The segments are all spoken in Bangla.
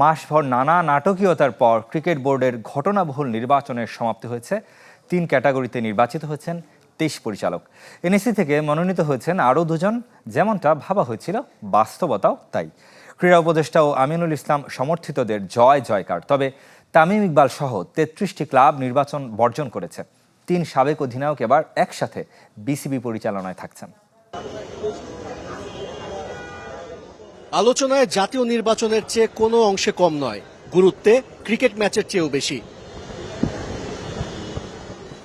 মাসভর নানা নাটকীয়তার পর ক্রিকেট বোর্ডের ঘটনাবহুল নির্বাচনের সমাপ্তি হয়েছে। তিন ক্যাটাগরিতে নির্বাচিত হয়েছেন তেইশ পরিচালক। এনএসি থেকে মনোনীত হয়েছেন আরও দুজন, যেমনটা ভাবা হয়েছিল, বাস্তবতাও তাই। ক্রীড়া উপদেষ্টা ও আমিনুল ইসলাম সমর্থিতদের জয় জয়কার। তবে তামিম ইকবাল সহ তেত্রিশটি ক্লাব নির্বাচন বর্জন করেছে। তিন সাবেক অধিনায়ক এবার একসাথে বিসিবি পরিচালনায় থাকছেন। আলোচনায় জাতীয় নির্বাচনের চেয়ে কোনো অংশে কম নয়। গুরুত্বে ক্রিকেট ম্যাচের চেয়েও বেশি।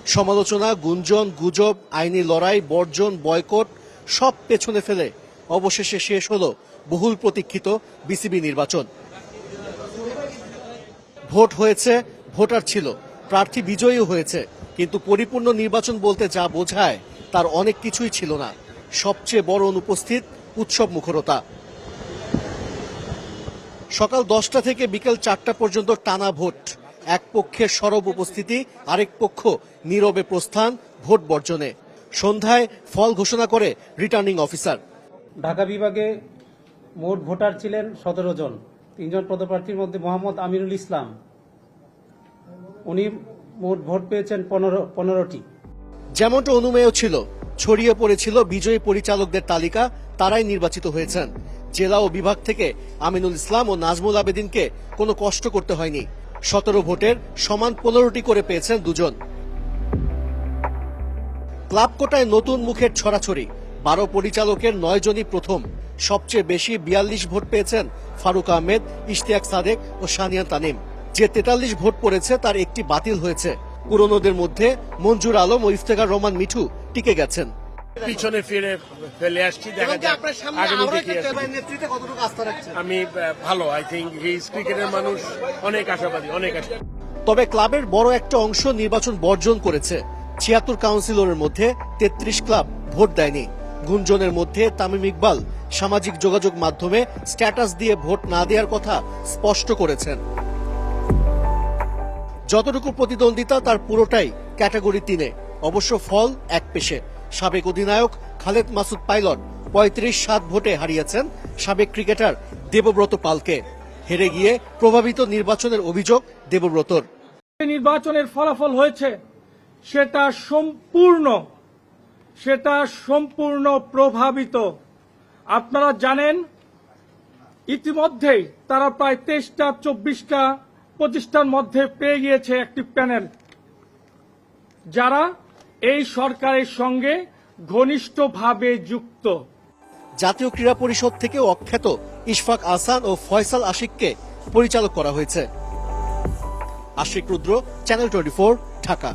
সমালোচনা, গুঞ্জন, গুজব, আইনি লড়াই, বর্জন, বয়কট সব পেছনে ফেলে অবশেষে শেষ হলো বহুল প্রতীক্ষিত বিসিবি নির্বাচন। ভোট হয়েছে, ভোটার ছিল, প্রার্থী বিজয়ীও হয়েছে, কিন্তু পরিপূর্ণ নির্বাচন বলতে যা বোঝায় তার অনেক কিছুই ছিল না। সবচেয়ে বড় অনুপস্থিত উৎসব মুখরতা। সকাল দশটা থেকে বিকেল চারটা পর্যন্ত টানা ভোট। এক পক্ষের সরব উপস্থিতি আরেক পক্ষ নীরবে প্রস্থান ভোট বর্জনে। সন্ধ্যায় ফল ঘোষণা করে রিটার্নিং অফিসার। ঢাকা বিভাগে মোট ভোটার ছিলেন সতেরো জন। তিনজন পদপ্রার্থীর মধ্যে মোহাম্মদ আমিরুল ইসলাম। উনি মোট ভোট পেয়েছেন পনেরো পনেরোটি। যেমনটা অনুমেয় ছিল ছড়িয়ে পড়েছিল বিজয়ী পরিচালকদের তালিকা তারাই নির্বাচিত হয়েছেন। জেলা ও বিভাগ থেকে আমিনুল ইসলাম ও নাজমুল আবেদিনকে কোনো কষ্ট করতে হয়নি। সতেরো ভোটের সমান পনেরোটি করে পেয়েছেন দুজন। ক্লাব কোটায় নতুন মুখের ছড়াছড়ি। বারো পরিচালকের নয় জনই প্রথম। সবচেয়ে বেশি বিয়াল্লিশ ভোট পেয়েছেন ফারুক আহমেদ, ইশতিয়াক সাদেক ও সানিয়া তানিম। যে তেতাল্লিশ ভোট পড়েছে তার একটি বাতিল হয়েছে। পুরনোদের মধ্যে মঞ্জুর আলম ও ইফতেখার রহমান মিঠু টিকে গেছেন। পিছনে ফিরে ফেলে আসছি দেখা যাক আগামী দেখি আমি ভালো আই থিঙ্ক হিজ ক্রিকেটের মানুষ অনেক আশাবাদী অনেক আশা তবে ক্লাবের বড় একটা অংশ নির্বাচন বর্জন করেছে। ছিয়াত্তর কাউন্সিলরের মধ্যে তেত্রিশ ক্লাব ভোট দেয়নি। গুঞ্জনের মধ্যে তামিম ইকবাল সামাজিক যোগাযোগ মাধ্যমে স্ট্যাটাস দিয়ে ভোট না দেওয়ার কথা স্পষ্ট করেছেন। যতটুকু প্রতিদ্বন্দ্বিতা তার পুরোটাই ক্যাটাগরি তিনে। অবশ্য ফল এক পেশে। সাবেক অধিনায়ক খালেদ মাসুদ পাইলট পঁয়ত্রিশ সাত ভোটে হারিয়েছেন সাবেক ক্রিকেটার দেবব্রত পালকে। হেরে গিয়ে প্রভাবিত নির্বাচনের অভিযোগ দেবব্রতর। নির্বাচনের ফলাফল হয়েছে, সেটা সম্পূর্ণ সেটা সম্পূর্ণ প্রভাবিত। আপনারা জানেন, ইতিমধ্যেই তারা প্রায় তেইশটা, চব্বিশটা পঁচিশটার মধ্যে পেয়ে গিয়েছে একটি প্যানেল। যারা এই সরকারের সঙ্গে ঘনিষ্ঠভাবে যুক্ত। জাতীয় ক্রীড়া পরিষদ থেকে অখ্যাত ইশফাক আসান ও ফয়সাল আশিককে পরিচালক করা হয়েছে। Ashik Rudra channel twenty Dhaka.